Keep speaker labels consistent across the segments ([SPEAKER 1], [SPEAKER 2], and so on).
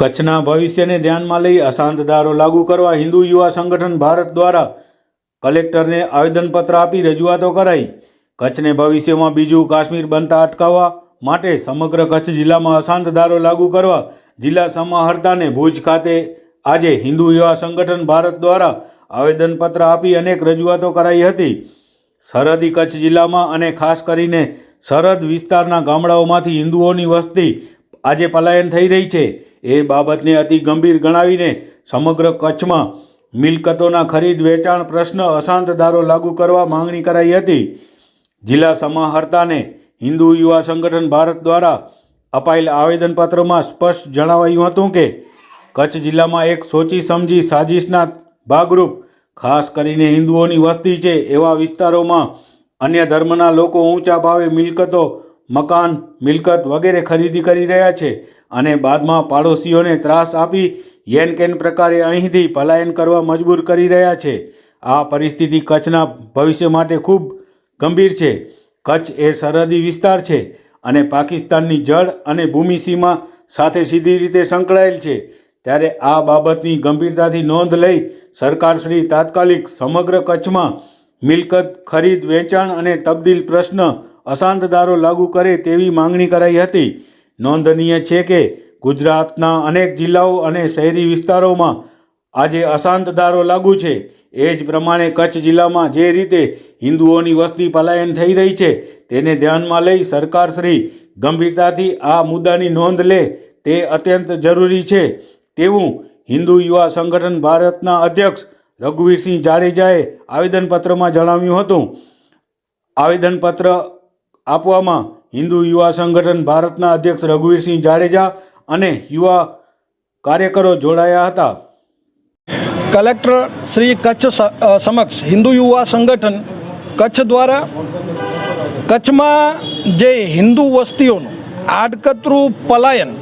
[SPEAKER 1] કચ્છના ભવિષ્યને ધ્યાનમાં લઈ અશાંત ધારો લાગુ કરવા હિન્દુ યુવા સંગઠન ભારત દ્વારા કલેક્ટરને આવેદનપત્ર આપી રજૂઆતો કરાઈ. કચ્છને ભવિષ્યમાં બીજું કાશ્મીર બનતા અટકાવવા માટે સમગ્ર કચ્છ જિલ્લામાં અશાંત ધારો લાગુ કરવા જિલ્લા સમાહર્તાને ભુજ ખાતે આજે હિન્દુ યુવા સંગઠન ભારત દ્વારા આવેદનપત્ર આપી અનેક રજૂઆતો કરાઈ હતી. સરહદી કચ્છ જિલ્લામાં અને ખાસ કરીને સરહદ વિસ્તારના ગામડાઓમાંથી હિન્દુઓની વસ્તી આજે પલાયન થઈ રહી છે. એ બાબતને અતિ ગંભીર ગણાવીને સમગ્ર કચ્છમાં મિલકતોના ખરીદ, વેચાણ પ્રશ્ન અશાંત દારો લાગુ કરવા માંગણી કરાઈ હતી. જિલ્લા સમાહર્તાને હિન્દુ યુવા સંગઠન ભારત દ્વારા અપાયેલ આવેદનપત્રમાં સ્પષ્ટ જણાવાયું હતું કે, કચ્છ જિલ્લામાં એક સોચી સમજી સાજિશના ભાગરૂપ, ખાસ કરીને હિન્દુઓની વસ્તી છે એવા વિસ્તારોમાં અન્ય ધર્મના લોકો ઊંચા ભાવે મિલકતો મકાન, મિલકત વગેરે ખરીદી કરી રહ્યા છે અને બાદમાં પાડોશીઓને ત્રાસ આપી યેન કેન પ્રકારે અહીંથી પલાયન કરવા મજબૂર કરી રહ્યા છે. આ પરિસ્થિતિ કચ્છના ભવિષ્ય માટે ખૂબ ગંભીર છે. કચ્છ એ સરહદી વિસ્તાર છે અને પાકિસ્તાનની જળ અને ભૂમિ સીમા સાથે સીધી રીતે સંકળાયેલ છે. ત્યારે આ બાબતની ગંભીરતાથી નોંધ લઈ સરકારશ્રી તાત્કાલિક સમગ્ર કચ્છમાં મિલકત, ખરીદ, વેચાણ અને તબદીલ પ્રશ્ન અશાંત ધારો લાગુ કરે તેવી માંગણી કરાઈ હતી. નોંધનીય છે કે ગુજરાતના અનેક જિલ્લાઓ અને શહેરી વિસ્તારોમાં આજે અશાંત ધારો લાગુ છે. એ જ પ્રમાણે કચ્છ જિલ્લામાં જે રીતે હિન્દુઓની વસ્તી પલાયન થઈ રહી છે, તેને ધ્યાનમાં લઈ સરકારશ્રી ગંભીરતાથી આ મુદ્દાની નોંધ લે. તે અત્યંત જરૂરી છે. તેવું હિન્દુ યુવા સંગઠન ભારતના અધ્યક્ષ રઘુવીરસિંહ જાડેજાએ આવેદનપત્રમાં જણાવ્યું હતું. આવેદનપત્ર આપવામાં હિન્દુ યુવા સંગઠન ભારતના અધ્યક્ષ રઘુવીરસિંહ જાડેજા અને યુવા કાર્યકરો જોડાયા હતા.
[SPEAKER 2] કલેક્ટર શ્રી કચ્છ સમક્ષ હિન્દુ યુવા સંગઠન કચ્છ દ્વારા કચ્છમાં જે હિન્દુ વસ્તીઓનું આડકતરું પલાયન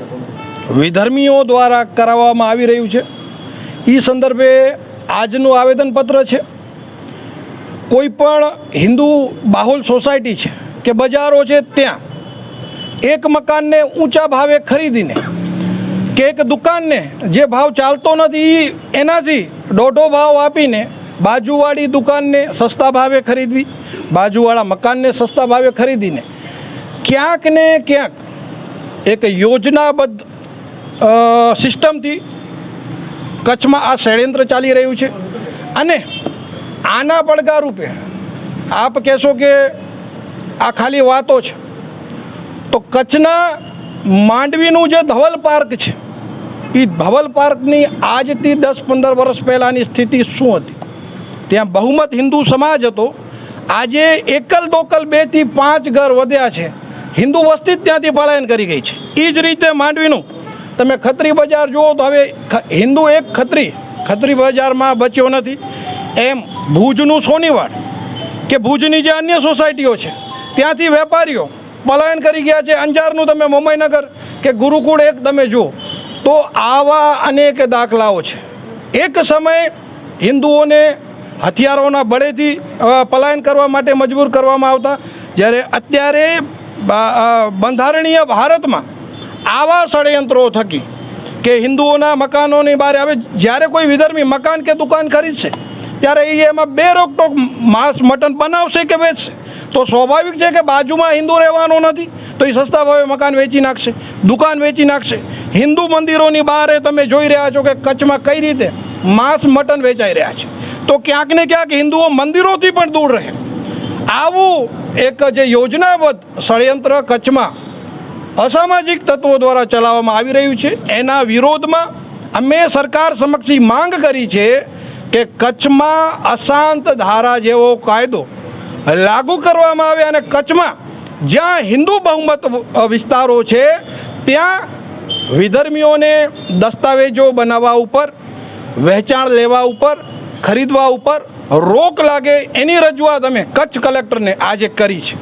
[SPEAKER 2] વિધર્મીઓ દ્વારા કરાવવામાં આવી રહ્યું છે. એ સંદર્ભે આજનું આવેદનપત્ર છે. કોઈ પણ હિન્દુ બાહુલ સોસાયટી છે કે બજારો છે ત્યાં. એક મકાનને ઊંચા ભાવે ખરીદીને કે એક દુકાનને જે ભાવ ચાલતો નથી એ એનાથી દોઢો ભાવ આપીને બાજુવાળી દુકાનને સસ્તા ભાવે ખરીદવી, બાજુવાળા મકાનને સસ્તા ભાવે ખરીદીને ક્યાંક ને ક્યાંક એક યોજનાબદ્ધ સિસ્ટમથી કચ્છમાં આ ષડયંત્ર ચાલી રહ્યું છે. અને આના પડકાર રૂપે આપ કહેશો કે આ ખાલી વાતો છે. તો કચ્છના માંડવીનું જે ધવલ પાર્ક છે એ ધવલ પાર્કની આજથી દસ પંદર વર્ષ પહેલાંની સ્થિતિ શું હતી? ત્યાં બહુમત હિન્દુ સમાજ હતો. આજે એકલ દોકલ બેથી પાંચ ઘર વધ્યા છે. હિન્દુ વસ્તી જ ત્યાંથી પલાયન કરી ગઈ છે. એ જ રીતે માંડવીનું. તમે ખત્રી બજાર જુઓ તો હવે હિન્દુ એક ખત્રી ખત્રી બજારમાં બચ્યો નથી. એમ ભુજનું સોનીવાડ, કે ભુજની જે અન્ય સોસાયટીઓ છે ત્યાંથી વેપારીઓ પલાયન કરી ગયા છે. અંજારનું તમે મુંબઈનગર કે ગુરુકુળ એક તમે જુઓ, તો આવા અનેક દાખલાઓ છે. એક સમયે હિન્દુઓને હથિયારોના બળેથી પલાયન કરવા માટે મજબૂર કરવામાં આવતા. જ્યારે અત્યારે બંધારણીય ભારતમાં આવા ષડયંત્રો થકી કે હિન્દુઓના મકાનોની બહાર હવે જ્યારે કોઈ વિધર્મી મકાન કે દુકાન ખરીદશે ત્યારે એ એમાં બે રોકટોક માંસ, મટન બનાવશે કે વેચશે? તો સ્વાભાવિક છે કે બાજુમાં હિન્દુ રહેવાનો નથી, તો એ સસ્તા ભાવે મકાન વેચી નાખશે, દુકાન વેચી નાખશે. હિન્દુ મંદિરોની બહાર તમે જોઈ રહ્યા છો કે કચ્છમાં કઈ રીતે માંસ, મટન વેચાઈ રહ્યા છે. તો ક્યાંક ને ક્યાંક હિન્દુઓ મંદિરોથી પણ દૂર રહે. આવું એક જે યોજનાબદ્ધ ષડયંત્ર કચ્છમાં અસામાજિક તત્વો દ્વારા ચલાવવામાં આવી રહ્યું છે. એના વિરોધમાં અમે સરકાર સમક્ષ માંગ કરી છે કે કચ્છમાં અશાંત ધારા જેવો કાયદો લાગુ કરવામાં આવે અને કચ્છમાં જ્યાં હિન્દુ બહુમત વિસ્તારો છે, ત્યાં વિધર્મીઓને દસ્તાવેજો બનાવવા ઉપર, વહેંચાણ લેવા ઉપર, ખરીદવા ઉપર રોક લાગે એની રજૂઆત અમે કચ્છ કલેક્ટરને આજે કરી છે.